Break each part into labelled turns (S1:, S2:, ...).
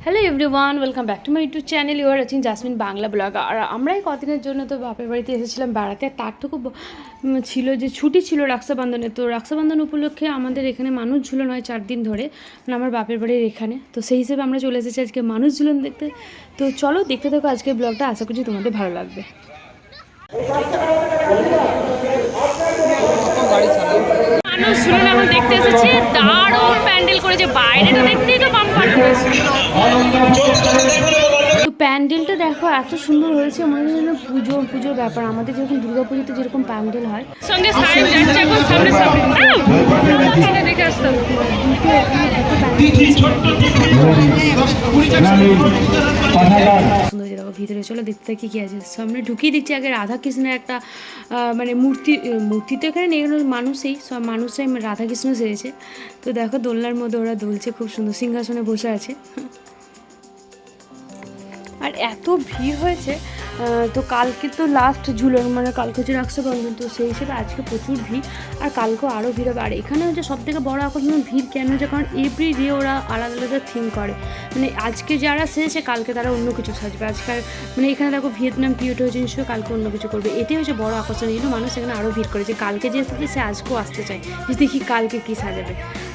S1: Hello everyone welcome back to my YouTube channel your আছেন Jasmin Bangla blog আর আমরা এই কদিনের জন্য তো বাপের বাড়িতে এসেছিলাম বেড়াতে আর তার থেকে ব- ছিল যে ছুটি ছিল রাক্সাবন্ধনে তো রাক্সাবন্ধন উপলক্ষে আমাদের এখানে মানুষ ঝুলন হয় চার দিন ধরে। মানে আমার বাপের বাড়ির এখানে। তো সেই হিসেবে আমরা চলে এসেছি আজকে মানুষ ঝুলন দেখতে। তো চলো দেখতে থাকো আজকের ব্লগটা। আশা করছি তোমাদের ভালো লাগবে। মানুষ ঝুলন দেখতে এসেছি। দারুণ প্যান্ডেল করেছে। বাইরেটা দেখতেই তো প্যান্ডেলটা দেখো এত সুন্দর হয়েছে মনে হয় যেন পুজো পুজোর ব্যাপার। আমাদের যেরকম দুর্গা পুজোতে যেরকম প্যান্ডেল হয়। সঙ্গে সামনে ভিতরে, চলো দেখতে থাকি কী আছে। সামনে ঢুকিয়ে দিচ্ছি আগে রাধা কৃষ্ণের একটা মানে মূর্তি মূর্তি তো এখানে নেই মানুষই, সব মানুষই রাধা কৃষ্ণ সেরেছে তো দেখো দোলনার মধ্যে ওরা দুলছে, খুব সুন্দর, সিংহাসনে বসে আছে। আর এত ভিড় হয়েছে তো কালকে তো লাস্ট ঝুলন মানে কালকে হচ্ছে রাক্ষাবন্ধন তো সেই হিসেবে আজকে প্রচুর ভিড় আর কালকেও আরও ভিড় হবে। আর এখানে হচ্ছে সব থেকে বড়ো আকর্ষণ ভিড় কেন হচ্ছে কারণ এভরি ডে ওরা আলাদা আলাদা থিম করে। মানে আজকে যারা সেজেছে কালকে তারা অন্য কিছু সাজবে। আজকাল মানে এখানে দেখো ভিয়েতনাম পিওটো হচ্ছে নিশ্চয়ই কালকে অন্য কিছু করবে। এটাই হচ্ছে বড় আকর্ষণ এই মানুষ এখানে আরও ভিড় করে যে কালকে যে এসেছে সে আজকেও আসতে চায় যে দেখি কালকে কী সাজাবে।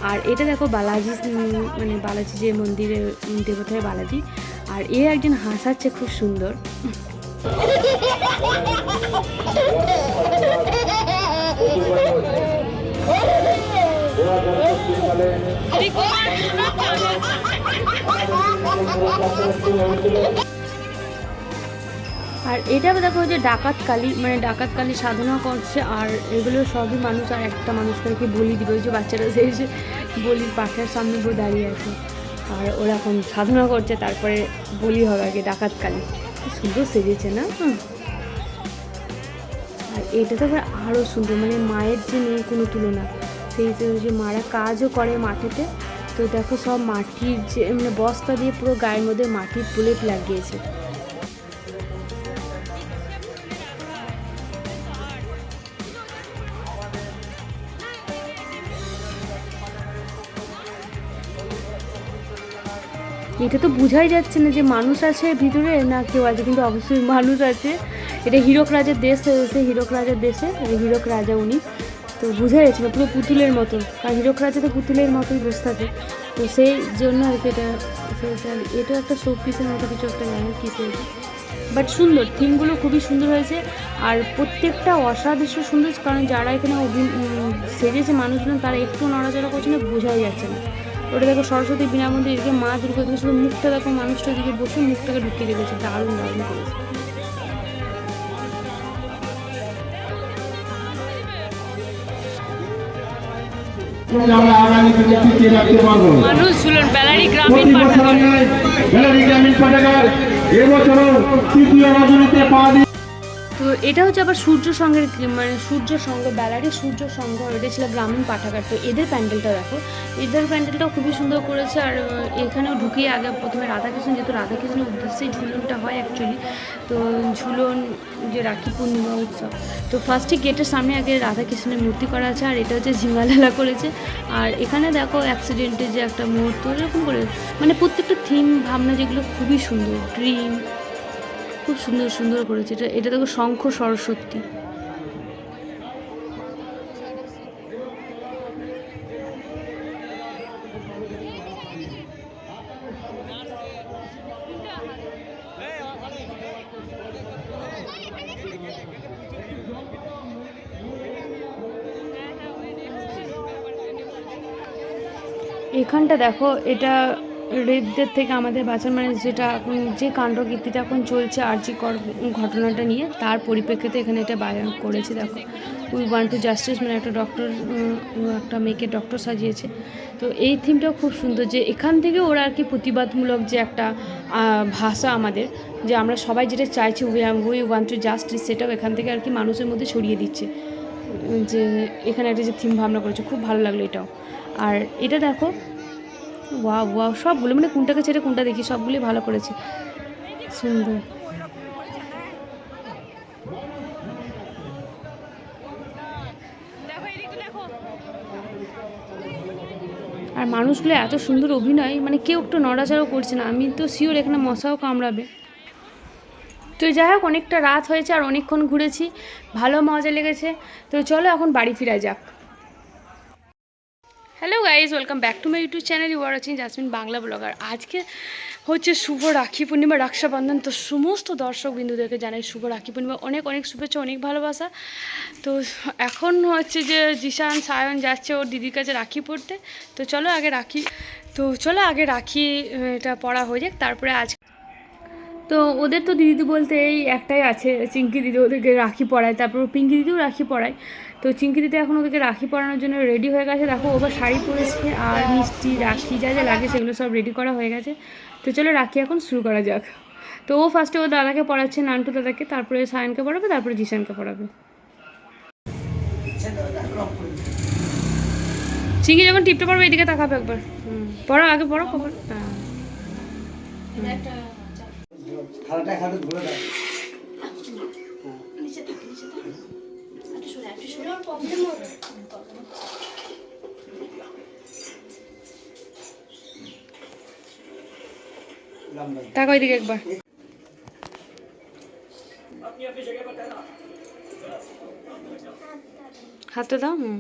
S1: আর এটা দেখো বালাজি মানে বালাজি যে মন্দিরে উম, দেবতা হয় বালাজি। আর এ একজন হাসাচ্ছে খুব সুন্দর। আর এটা দেখো যে ডাকাত কালী মানে ডাকাত কালী সাধনা করছে, আর এগুলো সবই মানুষ, আর একটা মানুষকে বলি দিবে, ওই যে বাচ্চারা সেই যে বলির পাখার সামনে দাঁড়িয়ে আছে। আর ওরা এখন সাধনা করছে, তারপরে বলি হবে আগে ডাকাত কালী। সুন্দর সেজেছে না? আর এটা তো আবার আরও সুন্দর মানে মায়ের যে নেই কোনো তুলনা। সেই যে মারা কাজও করে মাটিতে, তো দেখো সব মাটির যে মানে বস্তা দিয়ে পুরো গায়ের মধ্যে মাটির প্রলেপ লাগিয়েছে। এটা তো বোঝাই যাচ্ছে না যে মানুষ আছে ভিতরে না কেউ আছে, কিন্তু অবশ্যই মানুষ আছে। এটা হীরক রাজার দেশ সে হীরক রাজার দেশে হীরক রাজা উনি। তো বোঝা যাচ্ছে না, পুরো পুতুলের মতো কারণ হীরক রাজা তো পুতুলের মতোই বসে থাকে। তো সেই জন্য আর কি এটা এটা একটা শো পিসের মতো কিছু একটা জানি কিসের বাট সুন্দর, থিমগুলো খুবই সুন্দর হয়েছে। আর প্রত্যেকটা অসাদৃশ্য সুন্দর, কারণ যারা এখানে সেজেছে মানুষজন, তারা একটু নড়াচড়া করছে না, বোঝাই যাচ্ছে না। ওটা দেখো সরস্বতী বিনা মন্দির এদিকে মা দুর্গা থেকে শুধু মুখটা দেখো মানুষটা দিকে বসে মুখটাকে ঢুকিয়ে রেখেছে দারুণ দারুণ করেছে।
S2: আমরা আগামী দিনে টিকিয়ে রাখতে পারব
S1: মানুষ ঝুলন বেলারি
S2: প্রতি বছর গ্রামীণ পাঠাগার এবছরও তৃতীয় রজনীতে পা দিয়ে
S1: তো এটা হচ্ছে আবার সূর্য সঙ্গের মানে সূর্য সঙ্গ বেলারি সূর্য সঙ্গ, এটা ছিল গ্রামীণ পাঠাগার। তো এদের প্যান্ডেলটা দেখো। এদের প্যান্ডেলটাও খুবই সুন্দর করেছে আর এখানেও ঢুকিয়ে আগে প্রথমে রাধাকৃষ্ণ, যেহেতু রাধাকৃষ্ণের উদ্দেশ্যেই ঝুলনটা হয় অ্যাকচুয়ালি তো ঝুলন, যে রাখি পূর্ণিমা উৎসব। তো ফার্স্টে গেটের সামনে আগে রাধাকৃষ্ণের মূর্তি করা আছে আর এটা হচ্ছে ঝিঙ্গালালা করেছে। আর এখানে দেখো অ্যাক্সিডেন্টে যে একটা মুহূর্ত, এরকম করে মানে প্রত্যেকটা থিম ভাবনা যেগুলো খুবই সুন্দর। ড্রিম খুব সুন্দর সুন্দর করেছে। এটা এটা দেখো শঙ্খ সরস্বতী। এখানটা দেখো এটা রেপদের থেকে আমাদের বাঁচার মানে যেটা এখন যে কাণ্ডকীর্তিটা এখন চলছে আর্জি কর ঘটনাটা নিয়ে, তার পরিপ্রেক্ষিতে এখানে এটা বায়ান করেছে, দেখো। উই ওয়ান টু জাস্টিস মানে একটা ডক্টর একটা মেয়েকে ডক্টর সাজিয়েছে। তো এই থিমটাও খুব সুন্দর যে এখান থেকে ওরা আর কি প্রতিবাদমূলক যে একটা ভাষা আমাদের, যে আমরা সবাই যেটা চাইছি we we want to justice সেটাও এখান থেকে আর কি মানুষের মধ্যে ছড়িয়ে দিচ্ছে। যে এখানে একটা যে থিম ভাবনা করেছে, খুব ভালো লাগল এটাও। আর এটা দেখো ওয়া ওয়া সবগুলো মানে কোনটাকে ছেড়ে কোনটা দেখি সবগুলি ভালো করেছে। সুন্দর। আর মানুষগুলো এত সুন্দর অভিনয় মানে কেউ একটু নড়াচড়াও করছে না, আমি তো শিওর এখানে মশাও কামড়াবে। তো যাই হোক, অনেকটা রাত হয়েছে আর অনেকক্ষণ ঘুরেছি, ভালো মজা লেগেছে। তো চলো এখন বাড়ি ফিরা যাক। Hello guys welcome back to my YouTube channel you are watching Jasmin Bangla blogger আজকে হচ্ছে শুভ রাখি পূর্ণিমা, রক্ষাবন্ধন। তো সমস্ত দর্শক বিন্দুদেরকে জানাই শুভ রাখি পূর্ণিমা। অনেক অনেক শুভেচ্ছা, অনেক ভালোবাসা। তো এখন হচ্ছে যে জিশান, সায়ন যাচ্ছে ওর দিদির কাছে রাখি পড়তে তো চলো আগে রাখি। তো চলো আগে রাখি, এটা পড়া হয়ে যাক। তারপরে আজ তো ওদের তো দিদি বলতে এই একটাই আছে, চিঙ্কি দিদি ওদেরকে রাখি পরায় তারপর পিঙ্কি দিদিও রাখি পরায় তো চিঙ্কি দিদি এখন ওদেরকে রাখি পরানোর জন্য রেডি হয়ে গেছে। দেখো ওবার শাড়ি পরেছে আর মিষ্টি রাখি যা যা লাগে সেগুলো সব রেডি করা হয়ে গেছে। তো চলো রাখি এখন শুরু করা যাক। তো ও ফার্স্টে ও দাদাকে পড়াচ্ছে নান্টু দাদাকে তারপরে সায়নকে পড়াবে তারপরে জিশানকে পড়াবে। চিঙ্কি যখন টিপটা পড়বে এদিকে তাকাবে একবার। হুম পড়ো আগে পড়ো কখন? হ্যাঁ।
S3: খালাটা খালাটা ধরে দাও লম্বা
S1: তাকাও একটু শুনে
S4: একটু শুনে ওর প্রবলেম হবে তাক ওইদিকে একবার। হাতটা দাও হুম।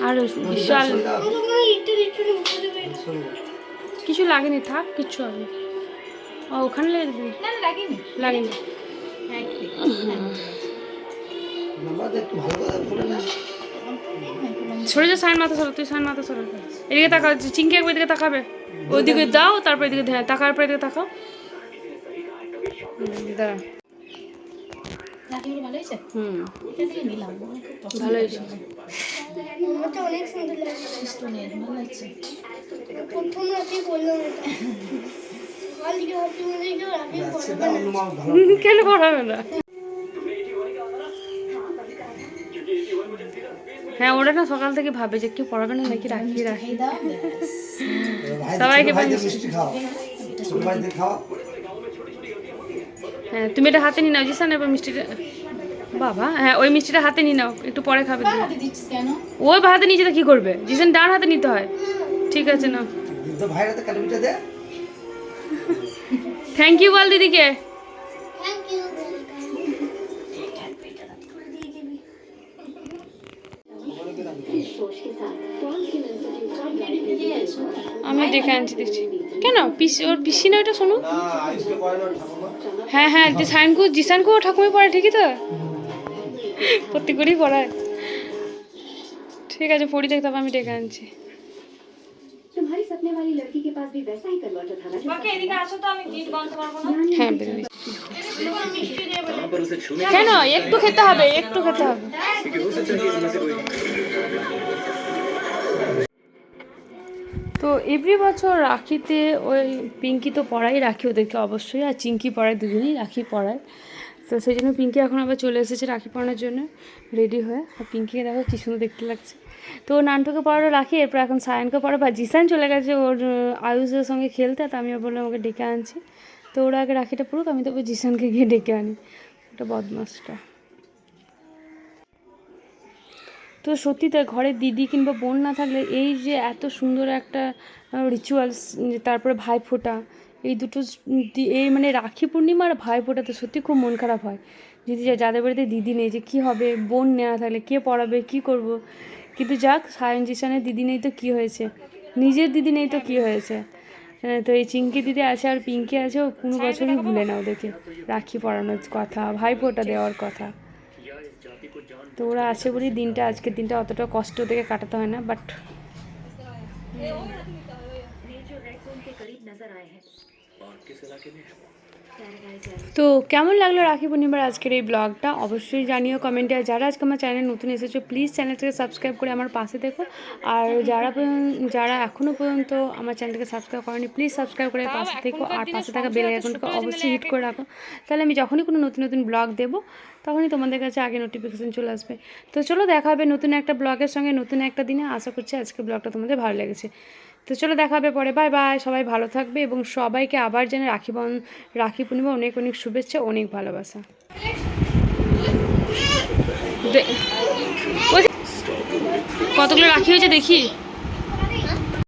S1: আর বিশাল। কিছু লাগেনি থাক কিছু হবে ও ওখানে লেগে দিবি লাগেনি?
S3: লম্বা একটু ভালো করে ফুলে না
S1: সরে যা সাইন মাথা সরো তুই সাইন মাথা সরো। এদিকে তাকা চিঙ্কি একবার এদিকে তাকাবে। ওইদিকে দাও তারপর এদিকে ধ্যান তাকার পর এদিকে তাকাও। দাঁড়া। হুম। ভালো হয়েছে।
S5: অনেক সুন্দর লাগছে। প্রথম রাতে বললাম এটা?
S1: কেন পড়াবে না? হ্যাঁ ওরা না সকাল থেকে ভাবে যে কেউ পড়াবে না নাকি রাখি রাখি। সবাইকে হ্যাঁ তুমি এটা হাতে নিয়ে নাও জিসান এবার মিষ্টিটা বাবা হ্যাঁ ওই মিষ্টিটা হাতে নিয়ে নাও একটু পরে খাবে।
S6: হাতে
S1: ওই হাতে নিচে কি করবে? জিসান ডান হাতে নিতে হয়। ঠিক আছে না থ্যাংক ইউ বল দিদিকে। আমি ডেকে আনছি দেখছি। কেন? পিসি ওর পিসি না ওটা শোনো হ্যাঁ হ্যাঁ সায়নকু জিসানকু ঠাকুমি পড়ে ঠিকই তো? প্রত্যেক করেই পড়ায়। ঠিক আছে পড়ি দেখতে হবে আমি ডেকে আনছি।
S4: तुम्हारी सपने वाली लड़की के पास भी वैसा ही कन्वर्टर था ना जो
S1: হ্যাঁ বেরিয়ে কেন একটু খেতে হবে একটু খেতে হবে তো এভরি বছর রাখিতে ওই পিঙ্কি তো পড়াই রাখি ওদেরকে অবশ্যই আর চিঙ্কি পড়ায় দুজনেই রাখি পড়ায় তো সেই জন্য পিঙ্কি এখন আবার চলে এসেছে রাখি পড়ানোর জন্য রেডি হয়ে। আর পিঙ্কিকে দেখো কি সুন্দর দেখতে লাগছে। তো নানটুকে পড়ালো রাখি, এরপর এখন সায়নকে পড়াবো আর জিসান চলে গেছে ওর আয়ুষের সঙ্গে খেলতে, তো আমি বললাম ওকে ডেকে আনছি। তো ওরা আগে রাখিটা পড়ুক আমি তবে জিসানকে গিয়ে ডেকে আনি। ওটা বদমাসটা। তো সত্যি তাই ঘরে দিদি কিংবা বোন না থাকলে এই যে এত সুন্দর একটা রিচুয়ালস তারপরে ভাইফোঁটা এই দুটো এই মানে রাখি পূর্ণিমা আর ভাইফোঁটাতে সত্যি খুব মন খারাপ হয়। যদি যা- যাদের বাড়িতে দিদি নেই যে কী হবে বোন নেওয়া থাকলে কে পড়াবে কী করব? কিন্তু যাক সায়ন জিসানের দিদি নেই তো কী হয়েছে? নিজের দিদি নেই তো কী হয়েছে? আহ, তো এই চিঙ্কি দিদি আছে আর পিঙ্কি আছে ও কোনো বছরই ভুলে না ওদেরকে। রাখি পরানোর কথা ভাইফোঁটা দেওয়ার কথা। তো ওরা আছে বলেই দিনটা আজকের দিনটা অতটা কষ্ট থেকে কাটাতে হয় না বাট তো কেমন লাগল রাখি পূর্ণিমার আজকের এই ব্লগটা? অবশ্যই জানিও কমেন্টে। আর যারা আজকে আমার চ্যানেল নতুন এসেছ প্লিজ চ্যানেলটাকে সাবস্ক্রাইব করে আমার পাশে দেখো আর যারা যারা এখনও পর্যন্ত আমার চ্যানেলটাকে সাবস্ক্রাইব করেনি প্লিজ সাবস্ক্রাইব করে পাশে থেকো। আর পাশে থাকা বেল আইকনটাকে অবশ্যই হিট করে রাখো। তাহলে আমি যখনই কোনো নতুন নতুন ব্লগ দেবো তখনই তোমাদের কাছে আগে নোটিফিকেশান চলে আসবে। তো চলো দেখা হবে নতুন একটা ব্লগের সঙ্গে নতুন একটা দিনে। আশা করছি আজকে ব্লগটা তোমাদের ভালো লেগেছে। তো চলো দেখা হবে পরে। বাই বাই সবাই ভালো থাকবে এবং সবাইকে আবার যেন রাখি বন, রাখি পূর্ণিমা অনেক অনেক শুভেচ্ছা, অনেক ভালোবাসা। কতগুলো রাখি হয়েছে দেখি?